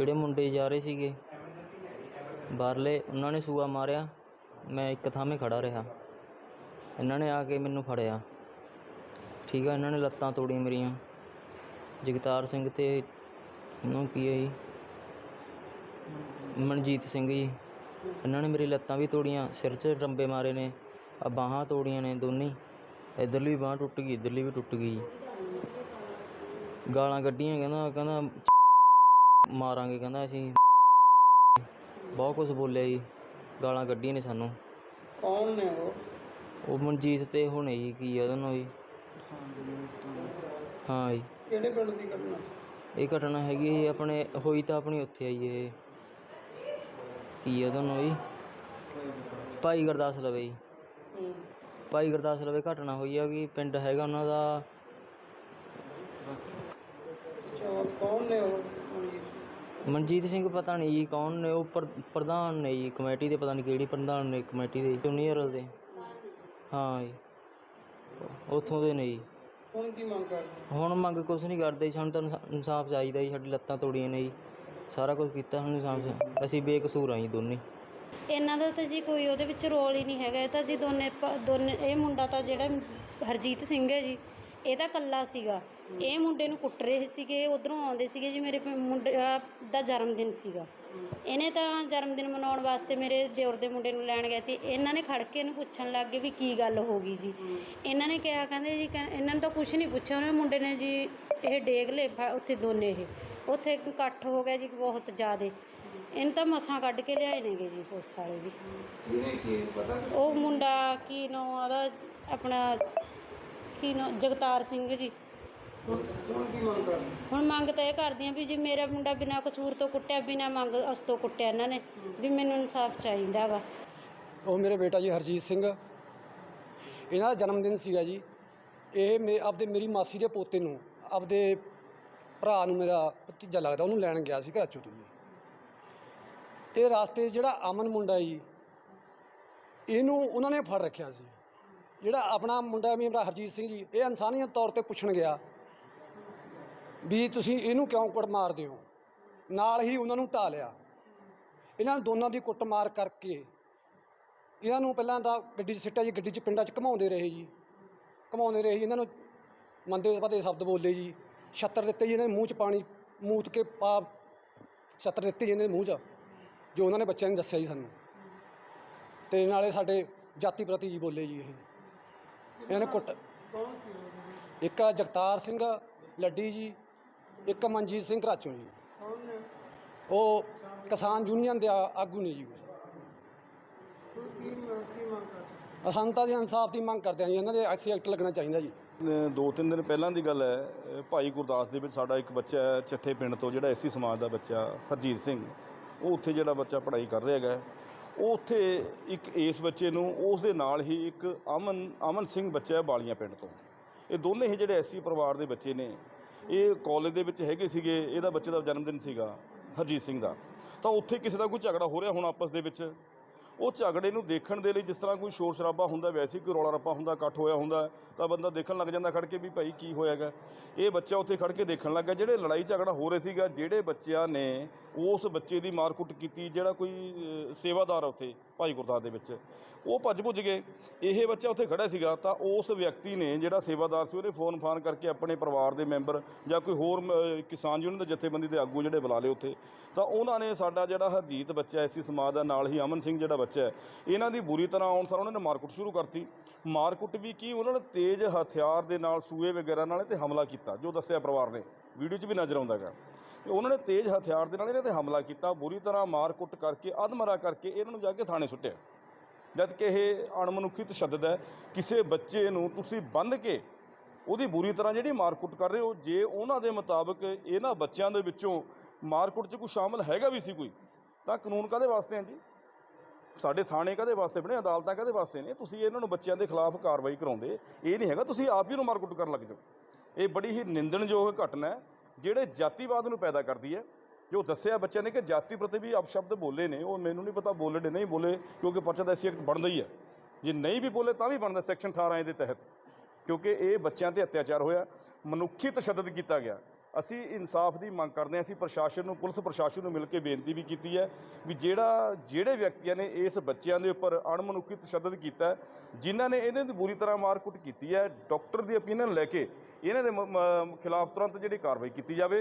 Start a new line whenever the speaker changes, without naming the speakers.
ਕਿਹੜੇ ਮੁੰਡੇ ਜਾ ਰਹੇ ਸੀਗੇ? ਬਾਹਰਲੇ, ਉਹਨਾਂ ਨੇ ਸੂਆ ਮਾਰਿਆ। ਮੈਂ ਇੱਕ ਥਾਂ ਖੜਾ ਰਿਹਾ। ਇਹਨਾਂ ਨੇ ਆ ਕੇ ਮੈਨੂੰ ਫੜਿਆ। ਠੀਕ ਆ, ਇਹਨਾਂ ਨੇ ਲੱਤਾਂ ਤੋੜੀਆਂ ਮੇਰੀਆਂ। ਜਗਤਾਰ ਸਿੰਘ ਤੇ ਉਹਨੂੰ ਕੀ ਹੈ ਜੀ? ਮਨਜੀਤ ਸਿੰਘ ਜੀ। ਇਹਨਾਂ ਨੇ ਮੇਰੀ ਲੱਤਾਂ ਵੀ ਤੋੜੀਆਂ, ਸਿਰ 'ਚ ਰੰਬੇ ਮਾਰੇ ਨੇ, ਆ ਬਾਹਾਂ ਤੋੜੀਆਂ ਨੇ ਦੋਨੇ। ਇਧਰਲੀ ਬਾਹ ਟੁੱਟ ਗਈ, ਇਧਰਲੀ ਵੀ ਟੁੱਟ ਗਈ। ਗਾਲਾਂ ਕੱਢੀਆਂ, ਕਹਿੰਦਾ ਕਹਿੰਦਾ ਮਾਰਾਂਗੇ ਕਹਿੰਦਾ ਅਸੀਂ। ਬਹੁਤ ਕੁਝ ਬੋਲਿਆ ਜੀ ਗਾਲਾਂ ਕੱਢੀਆਂ ਨੇ ਸਾਨੂੰ।
ਕੌਣ ਨੇ ਉਹ?
ਉਹ ਮਨਜੀਤ ਤੇ ਹੁਣੇ ਜੀ ਕੀ ਆ ਉਹਦਾ ਨਾਂ ਜੀ? ਹਾਂ ਜੀ।
ਕਿਹੜੇ ਪਿੰਡ ਦੀ ਘਟਨਾ?
ਇਹ ਘਟਨਾ ਹੈਗੀ ਜੀ ਆਪਣੇ ਹੋਈ ਤਾਂ ਆਪਣੀ ਉੱਥੇ ਆਈ ਇਹ। ਕੀ ਆ ਉਹਦਾ ਨਾਂ ਜੀ? ਭਾਈ ਗੁਰਦਾਸ ਲਵੇ ਜੀ।
ਹੂੰ।
ਭਾਈ ਗੁਰਦਾਸ ਲਵੇ ਘਟਨਾ ਹੋਈ ਆ ਕਿ ਪਿੰਡ ਹੈਗਾ ਉਹਨਾਂ ਦਾ।
ਅੱਛਾ ਕੌਣ ਨੇ ਉਹ? ਮਨਜੀਤ?
ਸਿੰਘ ਪਤਾ ਨਹੀਂ ਜੀ ਕੌਣ ਨੇ ਉਹ ਪ੍ਰ- ਪ੍ਰਧਾਨ ਨੇ ਜੀ ਕਮੇਟੀ ਦੇ ਪਤਾ ਨਹੀਂ ਕਿਹੜੀ ਪ੍ਰਧਾਨ ਨੇ ਕਮੇਟੀ ਦੇ ਜੂਨੀਅਰ ਦੇ। ਹਾਂ ਜੀ। ਉੱਥੋਂ ਦੇ ਨੇ ਜੀ।
ਹੁਣ ਕੀ ਮੰਗ ਕਰਦੇ?
ਹੁਣ ਮੰਗ ਕੁਛ ਨਹੀਂ ਕਰਦੇ ਜੀ, ਸਾਨੂੰ ਤਾਂ ਇਨਸਾ- ਇਨਸਾਫ ਚਾਹੀਦਾ ਜੀ ਸਾਡੀ ਲੱਤਾਂ ਤੋੜੀਆਂ ਨੇ ਜੀ। ਸਾਰਾ ਕੁਝ ਕੀਤਾ ਸਾਨੂੰ ਇਨਸਾਫ ਅਸੀਂ ਬੇਕਸੂਰ ਆ ਜੀ ਦੋਨੇ।
ਇਹਨਾਂ ਦਾ ਤਾਂ ਜੀ ਕੋਈ ਉਹਦੇ ਵਿੱਚ ਰੋਲ ਹੀ ਨਹੀਂ ਹੈਗਾ। ਇਹ ਤਾਂ ਜੀ ਦੋਨੇ ਪ- ਦੋਨੇ ਇਹ ਮੁੰਡਾ ਤਾਂ ਜਿਹੜਾ ਹਰਜੀਤ ਸਿੰਘ ਹੈ ਜੀ ਇਹ ਤਾਂ ਕੱਲਾ ਸੀਗਾ। ਇਹ ਮੁੰਡੇ ਨੂੰ ਕੁੱਟ ਰਹੇ ਸੀਗੇ ਉਧਰੋਂ ਆਉਂਦੇ ਸੀਗੇ ਜੀ ਮੇਰੇ ਪ- ਮੁੰਡੇ ਅਹ ਦਾ ਜਨਮ ਦਿਨ ਸੀਗਾ। ਇਹਨੇ ਤਾਂ ਜਨਮ ਦਿਨ ਮਨਾਉਣ ਵਾਸਤੇ ਮੇਰੇ ਦਿਓਰ ਦੇ ਮੁੰਡੇ ਨੂੰ ਲੈਣ ਗਏ ਤੇ ਇਹਨਾਂ ਨੇ ਖੜ ਕੇ ਇਹਨੂੰ ਪੁੱਛਣ ਲੱਗ ਗਏ ਵੀ ਕੀ ਗੱਲ ਹੋ ਗਈ ਜੀ। ਇਹਨਾਂ ਨੇ ਕਿਹਾ ਕਹਿੰਦੇ ਜੀ ਕਹਿ- ਇਹਨਾਂ ਨੂੰ ਤਾਂ ਕੁਝ ਨਹੀਂ ਪੁੱਛਿਆ ਉਹਨੇ ਮੁੰਡੇ ਨੇ ਜੀ ਇਹ ਡੇਗ ਲਏ ਫ- ਉੱਥੇ ਦੋਨੇ ਇਹ। ਉੱਥੇ ਇਕੱਠ ਹੋ ਗਿਆ ਜੀ ਬਹੁਤ ਜ਼ਿਆਦੇ। ਇਹਨੂੰ ਤਾਂ ਮਸਾਂ ਕੱਢ ਕੇ ਲਿਆਏ ਨੇਗੇ ਜੀ ਪੁਲਿਸ ਵਾਲੇ ਵੀ। ਉਹ ਮੁੰਡਾ ਕੀ ਨਾਂ ਉਹਦਾ ਆਪਣਾ ਕੀ ਨਾਂ ਜਗਤਾਰ ਸਿੰਘ ਜੀ।
ਹੁਣ ਹੁਣ ਕੀ ਮੰਗ ਕਰਦੇ
ਹੁਣ ਮੰਗ ਤਾਂ ਇਹ ਕਰਦੀ ਆ ਵੀ ਜੀ ਮੇਰਾ ਮੁੰਡਾ ਬਿਨਾਂ ਕਸੂਰ ਤੋਂ ਕੁੱਟਿਆ, ਬਿਨਾਂ ਮੰਗ ਉਸ ਤੋਂ ਕੁੱਟਿਆ ਇਹਨਾਂ ਨੇ, ਵੀ ਮੈਨੂੰ ਇਨਸਾਫ ਚਾਹੀਦਾ ਗਾ।
ਉਹ ਮੇਰੇ ਬੇਟਾ ਜੀ ਹਰਜੀਤ ਸਿੰਘ। ਇਹਨਾਂ ਦਾ ਜਨਮ ਦਿਨ ਸੀਗਾ ਜੀ। ਇਹ ਮੇ, ਆਪਦੇ ਮੇਰੀ ਮਾਸੀ ਦੇ ਪੋਤੇ ਨੂੰ, ਆਪਦੇ ਭਰਾ ਨੂੰ ਮੇਰਾ ਭਤੀਜਾ ਲੱਗਦਾ, ਉਹਨੂੰ ਲੈਣ ਗਿਆ ਸੀ ਘਰਾਚੋਂ ਤੋਂ ਜੀ। ਇਹ ਰਾਸਤੇ 'ਚ ਜਿਹੜਾ ਅਮਨ ਮੁੰਡਾ ਜੀ, ਇਹਨੂੰ ਉਹਨਾਂ ਨੇ ਫੜ ਰੱਖਿਆ ਸੀ। ਜਿਹੜਾ ਆਪਣਾ ਮੁੰਡਾ ਵੀ ਮੇਰਾ ਹਰਜੀਤ ਸਿੰਘ ਜੀ, ਇਹ ਇਨਸਾਨੀਅਤ ਤੌਰ ਤੇ ਪੁੱਛਣ ਗਿਆ। ਵੀ ਤੁਸੀਂ ਇਹਨੂੰ ਕਿਉਂ ਕੁੱਟ ਮਾਰਦੇ ਹੋ? ਨਾਲ ਹੀ ਉਹਨਾਂ ਨੂੰ ਢਾ ਲਿਆ। ਇਹਨਾਂ ਦੋਨਾਂ ਦੀ ਕੁੱਟਮਾਰ ਕਰਕੇ ਇਹਨਾਂ ਨੂੰ ਪਹਿਲਾਂ ਤਾਂ ਗੱਡੀ 'ਚ ਸਿੱਟਿਆ ਜੀ ਗੱਡੀ 'ਚ ਪਿੰਡਾਂ 'ਚ ਘਮਾਉਂਦੇ ਰਹੇ ਜੀ। ਘਮਾਉਂਦੇ ਰਹੇ ਜੀ ਇਹਨਾਂ ਨੂੰ ਮੰਦੇ ਪਤੇ ਸ਼ਬਦ ਬੋਲੇ ਜੀ। ਛੱਤਰ ਦਿੱਤੇ ਜੀ ਇਹਨਾਂ ਦੇ ਮੂੰਹ 'ਚ ਪਾਣੀ ਮੂਤ ਕੇ ਪਾ ਛੱਤਰ ਦਿੱਤੇ ਜੀ ਇਹਨਾਂ ਦੇ ਮੂੰਹ 'ਚ ਜੋ ਉਹਨਾਂ ਨੇ ਬੱਚਿਆਂ ਨੇ ਦੱਸਿਆ ਜੀ ਸਾਨੂੰ। ਤੇ ਨਾਲੇ ਸਾਡੇ ਜਾਤੀ ਪ੍ਰਤੀ ਜੀ ਬੋਲੇ ਜੀ ਇਹ। ਇਹਨਾਂ ਨੇ ਕੁੱਟ
ਕੌਣ ਸੀ ਉਹ?
ਇੱਕ ਆ ਜਗਤਾਰ ਸਿੰਘ ਲੱਡੀ ਜੀ ਇੱਕ ਮਨਜੀਤ ਸਿੰਘ ਘਰਾਚੋਂ ਜੀ। ਉਹ ਕਿਸਾਨ ਯੂਨੀਅਨ ਦੇ ਆ- ਆਗੂ ਨੇ ਜੀ। ਸਾਨੂੰ ਤਾਂ ਜੀ ਇਨਸਾਫ ਦੀ ਮੰਗ ਕਰਦੇ ਹਾਂ ਜੀ ਇਹਨਾਂ ਦੇ ਐਸੀ ਐਕਟ ਲੱਗਣਾ ਚਾਹੀਦਾ ਜੀ।
ਅ, ਦੋ ਤਿੰਨ ਦਿਨ ਪਹਿਲਾਂ ਦੀ ਗੱਲ ਹੈ ਅ, ਭਾਈ ਗੁਰਦਾਸ ਦੇ ਵਿੱਚ ਸਾਡਾ ਇੱਕ ਬੱਚਾ ਹੈ ਚੱਠੇ ਪਿੰਡ ਤੋਂ ਜਿਹੜਾ ਐਸੀ ਸਮਾਜ ਦਾ ਬੱਚਾ ਹਰਜੀਤ ਸਿੰਘ। ਉਹ ਉੱਥੇ ਜਿਹੜਾ ਬੱਚਾ ਪੜ੍ਹਾਈ ਕਰ ਰਿਹਾ ਹੈਗਾ। ਉਹ ਉੱਥੇ ਇੱਕ ਇਸ ਬੱਚੇ ਨੂੰ ਉਸ ਦੇ ਨਾਲ ਹੀ ਇੱਕ ਅਮਨ ਅਮਨ ਸਿੰਘ ਬੱਚਾ ਹੈ ਬਾਲੀਆਂ ਪਿੰਡ ਤੋਂ। ਇਹ ਦੋਨੇ ਹੀ ਜਿਹੜੇ ਐਸੀ ਪਰਿਵਾਰ ਦੇ ਬੱਚੇ ਨੇ। ਇਹ ਕਾਲਜ ਦੇ ਵਿੱਚ ਹੈਗੇ ਸੀਗੇ, ਇਹਦਾ ਬੱਚੇ ਦਾ ਜਨਮ ਦਿਨ ਸੀਗਾ, ਹਰਜੀਤ ਸਿੰਘ ਦਾ। ਤਾਂ ਉੱਥੇ ਕਿਸੇ ਦਾ ਕੋਈ ਝਗੜਾ ਹੋ ਰਿਹਾ ਹੁਣ ਆਪਸ ਦੇ ਵਿੱਚ? ਉਹ ਝਗੜੇ ਨੂੰ ਦੇਖਣ ਦੇ ਲਈ ਜਿਸ ਤਰ੍ਹਾਂ ਕੋਈ ਸ਼ੋਰ ਸ਼ਰਾਬਾ ਹੁੰਦਾ, ਵੈਸੇ ਕੋਈ ਰੌਲਾ ਰੱਪਾ ਹੁੰਦਾ, ਇਕੱਠ ਹੋਇਆ ਹੁੰਦਾ, ਤਾਂ ਬੰਦਾ ਦੇਖਣ ਲੱਗ ਜਾਂਦਾ ਖੜ ਕੇ ਵੀ ਭਾਈ ਕੀ ਹੋਇਆਗਾ ਇਹ ਬੱਚਾ ਉੱਥੇ ਖੜ ਕੇ ਦੇਖਣ ਲੱਗਾ ਜਿਹੜੇ ਲੜਾਈ ਝਗੜਾ ਹੋ ਰਿਹਾ ਸੀਗਾ, ਜਿਹੜੇ ਬੱਚਿਆਂ ਨੇ ਉਸ ਬੱਚੇ ਦੀ ਮਾਰਕੁੱਟ ਕੀਤੀ, ਜਿਹੜਾ ਕੋਈ ਸੇਵਾਦਾਰ ਉੱਥੇ, ਭਾਈ ਗੁਰਦਾਸ ਦੇ ਵਿੱਚ, ਉਹ ਭੱਜ ਭੁੱਜ ਗਏ। ਇਹ ਬੱਚਾ ਉੱਥੇ ਖੜਾ ਸੀਗਾ, ਤਾਂ ਉਸ ਵਿਅਕਤੀ ਨੇ ਜਿਹੜਾ ਸੇਵਾਦਾਰ ਸੀ, ਉਹਨੇ ਫੋਨ ਫਾਨ ਕਰਕੇ ਆਪਣੇ ਪਰਿਵਾਰ ਦੇ ਮੈਂਬਰ ਜਾਂ ਕੋਈ ਹੋਰ ਕਿਸਾਨ ਯੂਨੀਅਨ ਦੇ ਜਥੇਬੰਦੀ ਦੇ ਆਗੂ ਜਿਹੜੇ ਬੁਲਾ ਲਏ ਉੱਥੇ। ਤਾਂ ਉਹਨਾਂ ਨੇ ਸਾਡਾ ਜਿਹੜਾ ਹਰਜੀਤ ਬੱਚਾ ਐਸੀ ਸਮਾਜ ਦਾ, ਨਾਲ ਹੀ ਅਮਨ ਸਿੰਘ ਜਿਹੜਾ ਬੱਚਾ ਹੈ। ਇਹਨਾਂ ਦੀ ਬੁਰੀ ਤਰ੍ਹਾਂ ਆਉਣ ਸਾਰ ਉਹਨਾਂ ਨੇ ਮਾਰਕੁੱਟ ਸ਼ੁਰੂ ਕਰਤੀ। ਮਾਰਕੁੱਟ ਵੀ ਕੀ ਉਹਨਾਂ ਨੇ ਤੇਜ਼ ਹਥਿਆਰ ਦੇ ਨਾਲ ਸੂਏ ਵਗੈਰਾ ਨਾਲ ਤੇ ਹਮਲਾ ਕੀਤਾ, ਜੋ ਦੱਸਿਆ ਪਰਿਵਾਰ ਨੇ। ਵੀਡੀਓ 'ਚ ਵੀ ਨਜ਼ਰ ਆਉਂਦਾ ਹੈਗਾ। ਉਹਨਾਂ ਨੇ ਤੇਜ਼ ਹਥਿਆਰ ਦੇ ਨਾਲ ਇਹਨਾਂ ਤੇ ਹਮਲਾ ਕੀਤਾ, ਬੁਰੀ ਤਰ੍ਹਾਂ ਮਾਰਕੁੱਟ ਕਰਕੇ, ਅਧਮਰਾ ਕਰਕੇ ਇਹਨਾਂ ਨੂੰ ਜਾ ਕੇ ਥਾਣੇ ਸੁੱਟਿਆ। ਜਦ ਕਿ ਇਹ ਅਣਮਨੁੱਖੀ ਤਸ਼ੱਦਦ ਹੈ, ਕਿਸੇ ਬੱਚੇ ਨੂੰ ਤੁਸੀਂ ਬੰਨ੍ਹ ਕੇ ਉਹਦੀ ਬੁਰੀ ਤਰ੍ਹਾਂ ਜਿਹੜੀ ਮਾਰਕੁੱਟ ਕਰ ਰਹੇ ਹੋ, ਜੇ ਉਹਨਾਂ ਦੇ ਮੁਤਾਬਕ ਇਹਨਾਂ ਬੱਚਿਆਂ ਦੇ ਵਿੱਚੋਂ ਮਾਰਕੁੱਟ 'ਚ ਕੋਈ ਸ਼ਾਮਲ ਹੈਗਾ ਵੀ ਸੀ ਕੋਈ, ਤਾਂ ਕਾਨੂੰਨ ਕਾਦੇ ਵਾਸਤੇ ਹੈ ਜੀ? ਸਾਡੇ ਥਾਣੇ ਕਾਦੇ ਵਾਸਤੇ ਬਣੇ, ਅਦਾਲਤਾਂ ਕਾਦੇ ਵਾਸਤੇ ਨੇ? ਤੁਸੀਂ ਇਹਨਾਂ ਨੂੰ ਬੱਚਿਆਂ ਦੇ ਖਿਲਾਫ ਕਾਰਵਾਈ ਕਰਾਉਂਦੇ, ਇਹ ਨਹੀਂ ਹੈਗਾ, ਤੁਸੀਂ ਆਪ ਹੀ ਨੂੰ ਮਾਰਕੁੱਟ ਕਰਨ ਲੱਗ ਜਾਓ। ਇਹ ਬੜੀ ਹੀ ਨਿੰਦਣਯੋਗ ਘਟਨਾ ਹੈ, ਜਿਹੜੇ ਜਾਤੀਵਾਦ ਨੂੰ ਪੈਦਾ ਕਰਦੀ ਹੈ। ਜੋ ਦੱਸਿਆ ਬੱਚਿਆਂ ਨੇ ਕਿ ਜਾਤੀ ਪ੍ਰਤੀ ਵੀ ਅਪਸ਼ਬਦ ਬੋਲੇ ਨੇ, ਉਹ ਮੈਨੂੰ ਨਹੀਂ ਪਤਾ ਬੋਲੇ ਨੇ ਨਹੀਂ ਬੋਲੇ, ਕਿਉਂਕਿ ਪਰਚਾ ਦਾ ਐਸੀ ਐਕਟ ਬਣਦਾ ਹੀ ਹੈ। ਜੇ ਨਹੀਂ ਵੀ ਬੋਲੇ ਤਾਂ ਵੀ ਬਣਦਾ, ਸੈਕਸ਼ਨ 18 ਦੇ ਤਹਿਤ। ਕਿਉਂਕਿ ਇਹ ਬੱਚਿਆਂ ਤੇ ਅਤਿਆਚਾਰ ਹੋਇਆ, ਮਨੁੱਖੀ ਤਸ਼ੱਦਦ ਕੀਤਾ ਗਿਆ। ਅਸੀਂ ਇਨਸਾਫ ਦੀ ਮੰਗ ਕਰਦੇ ਹਾਂ, ਅਸੀਂ ਪ੍ਰਸ਼ਾਸਨ ਨੂੰ, ਪੁਲਿਸ ਪ੍ਰਸ਼ਾਸਨ ਨੂੰ ਮਿਲ ਕੇ ਬੇਨਤੀ ਵੀ ਕੀਤੀ ਹੈ ਵੀ ਜਿਹੜਾ, ਜਿਹੜੇ ਵਿਅਕਤੀਆਂ ਨੇ ਇਸ ਬੱਚਿਆਂ ਦੇ ਉੱਪਰ ਅਣਮਨੁੱਖੀ ਤਸ਼ੱਦਦ ਕੀਤਾ ਜਿਨ੍ਹਾਂ ਨੇ ਇਹਨਾਂ ਦੀ ਬੁਰੀ ਤਰ੍ਹਾਂ ਮਾਰਕੁੱਟ ਕੀਤੀ ਹੈ, ਡਾਕਟਰ ਦੀ ਓਪੀਨੀਅਨ ਲੈ ਕੇ ਇਹਨਾਂ ਦੇ ਮ- ਖਿਲਾਫ ਤੁਰੰਤ ਜਿਹੜੀ ਕਾਰਵਾਈ ਕੀਤੀ ਜਾਵੇ।